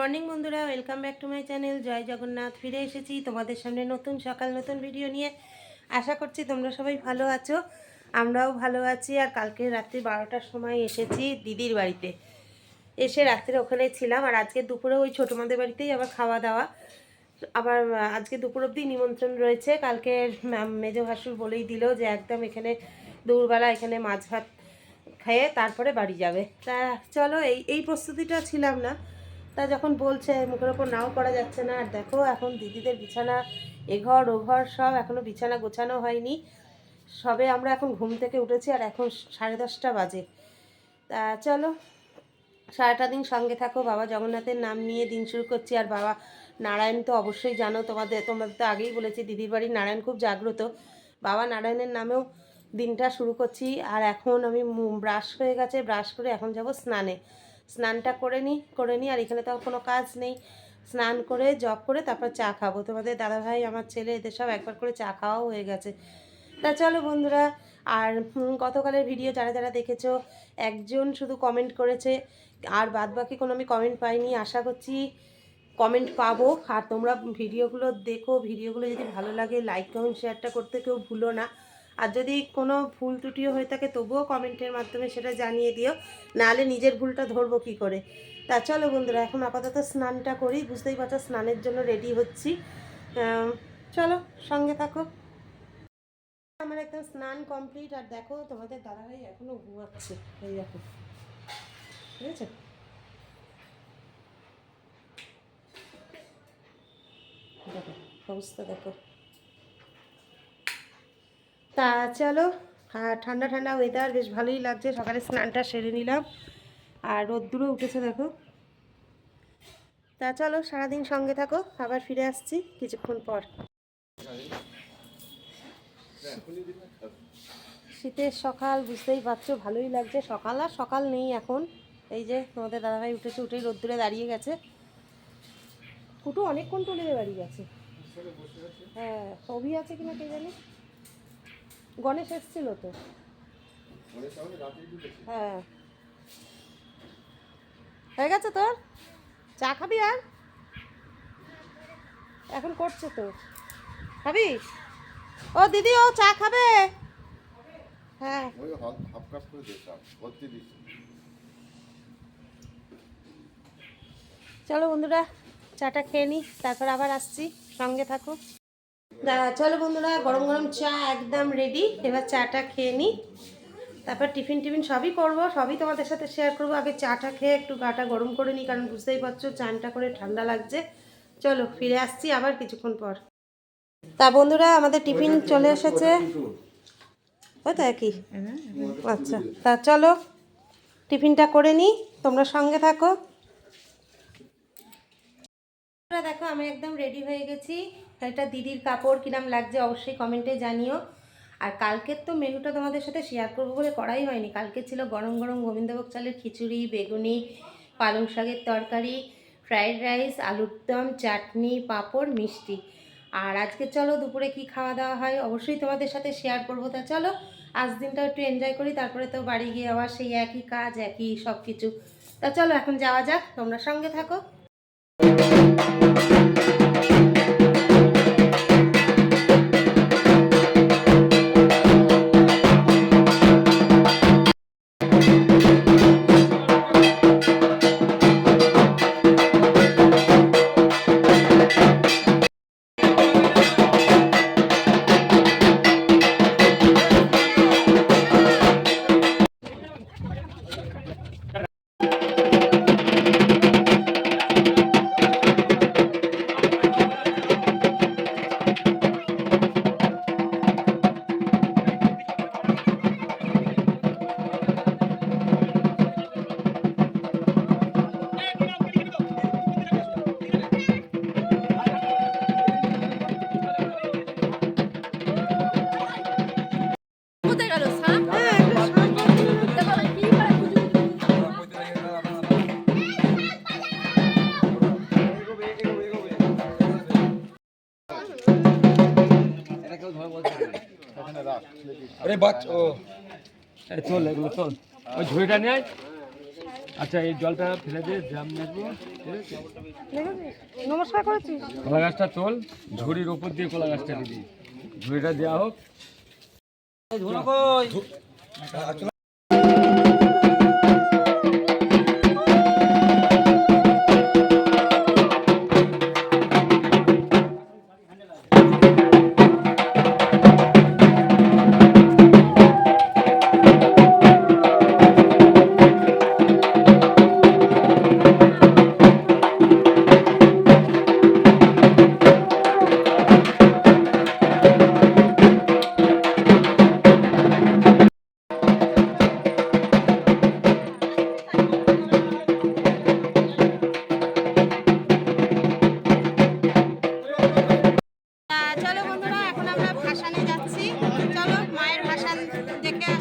Morning বন্ধুরা, welcome back to my channel. জয় জগন্নাথ, ফিরে এসেছি তোমাদের সামনে নতুন সকাল, নতুন ভিডিও নিয়ে। আশা করছি তোমরা সবাই ভালো আছো, আমরাও ভালো আছি। আর কালকে রাত্রি বারোটার সময় এসেছি দিদির বাড়িতে। এসে রাত্রে ওখানে ছিলাম, আর আজকে দুপুরে ওই ছোটো মাদের বাড়িতেই আবার খাওয়া দাওয়া। আবার আজকে দুপুর অবধি নিমন্ত্রণ রয়েছে। কালকে মেজো ভাসুর বলেই দিল যে একদম এখানে দুপুরবেলা এখানে মাছ ভাত খেয়ে তারপরে বাড়ি যাবে। তা চলো, এই এই প্রস্তুতিটা ছিলাম না। তা যখন বলছে, মুখের ওপর নাও করা যাচ্ছে না। আর দেখো, এখন দিদিদের বিছানা এঘর ওঘর সব এখনও বিছানা গোছানো হয়নি। সবে আমরা এখন ঘুম থেকে উঠেছি আর এখন সাড়ে দশটা বাজে। তা চলো, সারাটা দিন সঙ্গে থাকো। বাবা জগন্নাথের নাম নিয়ে দিন শুরু করছি। আর বাবা নারায়ণ তো অবশ্যই জানো, তোমাদের তোমাদের তো আগেই বলেছি, দিদির বাড়ির নারায়ণ খুব জাগ্রত। বাবা নারায়ণের নামেও দিনটা শুরু করছি। আর এখন আমি ব্রাশ হয়ে গেছে। ব্রাশ করে এখন যাব স্নানে। স্নানটা করে নিই করে নিই আর এখানে তো কোনো কাজ নেই। স্নান করে, জব করে তারপর চা খাব। তোমাদের দাদাভাই, আমার ছেলে, এদের সব একবার করে চা খাওয়াও হয়ে গেছে। তা চলো বন্ধুরা, আর গতকালের ভিডিও যারা যারা দেখেছ, একজন শুধু কমেন্ট করেছে, আর বাদ বাকি কোনো আমি কমেন্ট পাইনি। আশা করছি কমেন্ট পাবো। আর তোমরা ভিডিওগুলো দেখো ভিডিওগুলো যদি ভালো লাগে লাইক কমেন্ট শেয়ারটা করতে কেউ ভুলো না। আর যদি কোনো ভুল ত্রুটিও হয়ে থাকে, তবুও কমেন্টের মাধ্যমে সেটা জানিয়ে দিও। নাহলে নিজের ভুলটা ধরবো কি করে? তা চলো বন্ধুরা, এখন আপাতত স্নানটা করি। বুঝতেই পারছ, স্নানের জন্য রেডি হচ্ছি। চলো সঙ্গে থাকো। আমার একদম স্নান কমপ্লিট আর দেখো তোমাদের দাদাভাই এখনও ঘুমাচ্ছে। এই দেখো। ঠিক আছে? দেখো, অবস্থা দেখো। তা চলো, আর ঠান্ডা ঠান্ডা ওয়েদার বেশ ভালোই লাগছে। সকালে স্নানটা সেরে নিলাম। আর রোদ্দুরও উঠেছে, দেখো। তা চলো, সারাদিন সঙ্গে থাকো, আবার ফিরে আসছি কিছুক্ষণ পর। শীতের সকাল, বুঝতেই পারছ, ভালোই লাগছে। সকাল আর সকাল নেই এখন। এই যে, তোমাদের দাদাভাই উঠেছে, উঠেই রোদ্দুরে দাঁড়িয়ে গেছে। কুটু অনেকক্ষণ টুলে বাড়ি গেছে। হ্যাঁ অভি আছে কিনা কে জানি? গণেশ এসেছিল তো। হ্যাঁ। হয়ে গেছে তোর? চা খাবি আর? এখন করছে তো। খাবি? ও দিদি ও চা খাবে? হ্যাঁ। চলো বন্ধুরা চাটা খেয়ে নিই তারপর আবার আসছি সঙ্গে থাকো। চলো বন্ধুরা, গরম গরম চা একদম রেডি এবার চাটা খেয়ে নিই তারপর টিফিন টিফিন সবই করব, সবই তোমাদের সাথে শেয়ার করব। আগে চাটা খেয়ে একটু গাটা গরম করে নিই কারণ বুঝতেই পারছ, চানটা করে ঠান্ডা লাগছে। চলো, ফিরে আসছি আবার কিছুক্ষণ পর। তা বন্ধুরা, আমাদের টিফিন চলে এসেছে। ওই তো একই। আচ্ছা তা চলো, টিফিনটা করে নিই তোমরা সঙ্গে থাকো। দেখো, আমি একদম রেডি হয়ে গেছি। এটা দিদির কাপড় কিরাম লাগছে অবশ্যই কমেন্টে জানিও। আর কালকের তো মেনুটা তোমাদের সাথে শেয়ার করব বলে করাই হয়নি। কালকে ছিল গরম গরম গোবিন্দভোগ চালের খিচুড়ি, বেগুনি, পালং শাকের তরকারি ফ্রাইড রাইস আলুর দম, চাটনি, পাঁপড়, মিষ্টি। আর আজকে চলো দুপুরে কি খাওয়া দাওয়া হয় অবশ্যই তোমাদের সাথে শেয়ার করব। তা চলো, আজ দিনটা একটু এনজয় করি, তারপরে তো বাড়ি গিয়ে আবার সেই একই কাজ, একই সব কিছু তা চলো এখন যাওয়া যাক, তোমরা সঙ্গে থাকো। কোথায় গেল সাপ আরে বাচ্চা ও। চল এগুলো চল। ওই ঝুড়িটা নিয়ে আচ্ছা এই জলটা ফেলে দিয়ে জাম নেব? নমস্কার করেছিস? কলা গাছটা তোল ঝুড়ির ওপর দিয়ে কলা গাছটা দিবি ঝুড়িটা দেওয়া হোক আহ, দেখে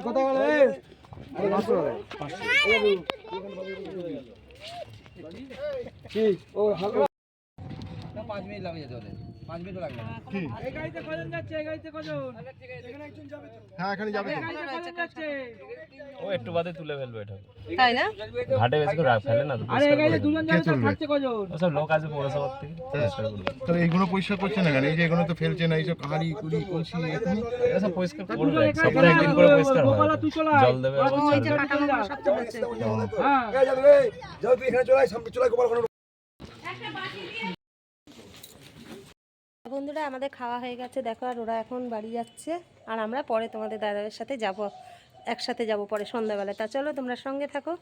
কত গেলে ঠিক পাঁচ মিনিট লাগে যেতে 5 মিনিট লাগবে। হ্যাঁ, কি? এই গাড়িতে কজন যাচ্ছে এই গাড়িতে কজন? এখানে একজন যাবে তো। হ্যাঁ এখানে যাবে আচ্ছা, আচ্ছা, আচ্ছা। ও একটু বাদে তুলে ফেলবে এটা। তাই না? ঘাটে বেশি করে রাখ ফেলে না আরে এই গাড়িতে দুজন যাবে তো থাকছে কজন? সব লোক আছে পৌরসভার থেকে তো এইগুলো পরিষ্কার করছে না কেন? এই যে এগুলো তো ফেলছে না এই যে কাহারি কুড়ি কলসি এখানে এসব পরিষ্কার করবে সকালে একদিন করে পরিষ্কার হয়। জল দেবে ওই যে কাটা সব তো হ্যাঁ। যাবে যাও তুই এখানে চলে আয় চলে গোপাল বন্ধুরা, আমাদের খাওয়া হয়ে গেছে। দেখো, আর ওরা এখন বাড়ি যাচ্ছে। আর আমরা পরে তোমাদের দাদাদের সাথে যাব। একসাথে যাব পরে সন্ধ্যাবেলা তা চলো, তোমরা সঙ্গে থাকো।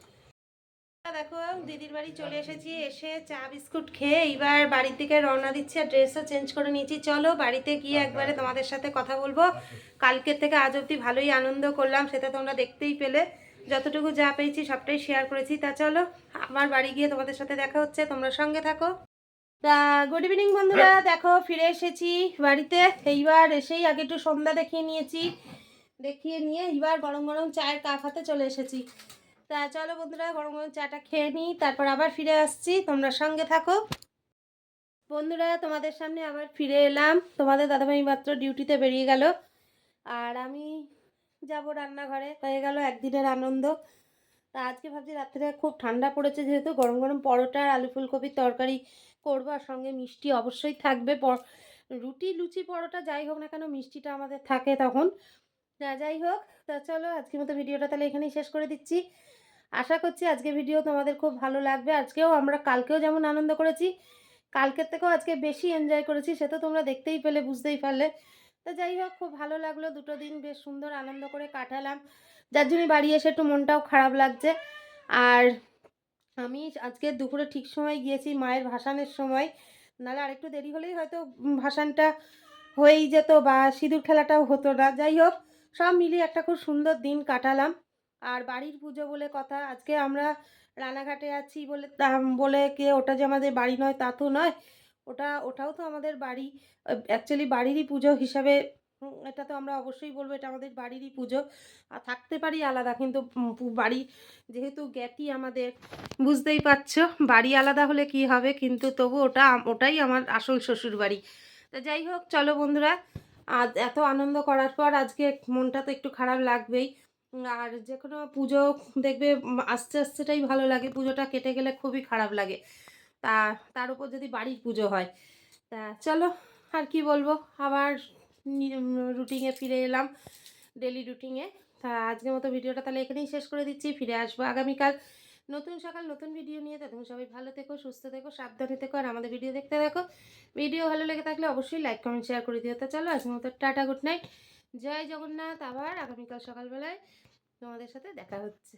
দেখো, দিদির বাড়ি চলে এসেছি। এসে চা, বিস্কুট খেয়ে এইবার বাড়ির দিকে রওনা দিচ্ছি আর ড্রেসও চেঞ্জ করে নিয়েছি। চলো, বাড়িতে গিয়ে একবারে তোমাদের সাথে কথা বলব। কালকের থেকে আজ অবধি ভালোই আনন্দ করলাম, সেটা তোমরা দেখতেই পেলে। যতটুকু যা পেয়েছি সবটাই শেয়ার করেছি। তা চলো, আমার বাড়ি গিয়ে তোমাদের সাথে দেখা হচ্ছে। তোমরা সঙ্গে থাকো। তা গুড ইভিনিং বন্ধুরা দেখো ফিরে এসেছি বাড়িতে। এইবার এসেই আগে একটু সন্ধ্যা দেখিয়ে নিয়েছি। দেখিয়ে নিয়ে এইবার গরম গরম চায়ের কাপ হাতে চলে এসেছি। তা চলো বন্ধুরা গরম গরম চাটা খেয়ে নিই তারপর আবার ফিরে আসছি। তোমরা সঙ্গে থাকো। বন্ধুরা তোমাদের সামনে আবার ফিরে এলাম। তোমাদের দাদাভাই মাত্র ডিউটিতে বেরিয়ে গেল। আর আমি যাব রান্নাঘরে হয়ে গেল একদিনের আনন্দ। তা আজকে ভাবছি রাত্রে খুব ঠান্ডা পড়েছে যেহেতু গরম গরম পরোটা আর আলু ফুলকপির তরকারি করব আর সঙ্গে মিষ্টি অবশ্যই থাকবে। রুটি, লুচি, পরোটা যাই হোক না কেন মিষ্টিটা আমাদের থাকে তখন। যাই হোক, তা চলো আজকের মতো ভিডিওটা তাহলে এখানেই শেষ করে দিচ্ছি। আশা করছি আজকে ভিডিও তোমাদের খুব ভালো লাগবে। আজকেও আমরা, কালকেও যেমন আনন্দ করেছি, কালকের থেকেও আজকে বেশি এনজয় করেছি, সে তো তোমরা দেখতেই পেলে, বুঝতেই পারলে। তো যাই হোক, খুব ভালো লাগল, দুটো দিন বেশ সুন্দর আনন্দ করে কাটালাম। যার জন্য বাড়ি এসে একটু মনটাও খারাপ লাগছে। আর আমি আজকে দুপুরে ঠিক সময় গিয়েছি মায়ের ভাসানের সময়। নাহলে আরেকটু দেরি হলেই হয়তো ভাসানটা হয়েই যেত বা সিঁদুর খেলাটাও হতো না। যাই হোক, সব মিলিয়ে একটা খুব সুন্দর দিন কাটালাম। আর বাড়ির পুজো বলে কথা, আজকে আমরা রানাঘাটে আছি বলে বলে কে, ওটা যে আমাদের বাড়ি নয় তা তো নয়। ওটা, ওটাও তো আমাদের বাড়ি। অ্যাকচুয়ালি বাড়িরই পুজো হিসাবে এটা তো আমরা অবশ্যই বলব, এটা আমাদের বাড়িরই পুজো। আর থাকতে পারি আলাদা, কিন্তু বাড়ি যেহেতু জ্ঞাতি আমাদের, বুঝতেই পারছ? বাড়ি আলাদা হলে কি হবে? কিন্তু তবু ওটা, ওটাই আমার আসল শ্বশুর বাড়ি তা যাই হোক, চলো বন্ধুরা, আজ এত আনন্দ করার পর আজকে মনটা তো একটু খারাপ লাগবেই। আর যে কোনো পুজো দেখবে আস্তে আস্তেটাই ভালো লাগে, পুজোটা কেটে গেলে খুবই খারাপ লাগে। তা, তার উপর যদি বাড়ির পুজো হয়, তা চলো, আর কি বলব? আবার রুটিনে ফিরে এলাম ডেলি রুটিনে তা আজকের মতো ভিডিওটা তাহলে এখানেই শেষ করে দিচ্ছি, ফিরে আসব আগামীকাল নতুন সকাল, নতুন ভিডিও নিয়ে। তখন সবাই ভালো থেকো, সুস্থ থেকো, সাবধানে থেকো, আর আমাদের ভিডিও দেখতে দেখো ভিডিও ভালো লেগে থাকলে অবশ্যই লাইক কমেন্ট শেয়ার করে দিও। তা চলো, আজকের মতো টাটা গুড নাইট জয় জগন্নাথ আবার আগামীকাল সকালবেলায় তোমাদের সাথে দেখা হচ্ছে।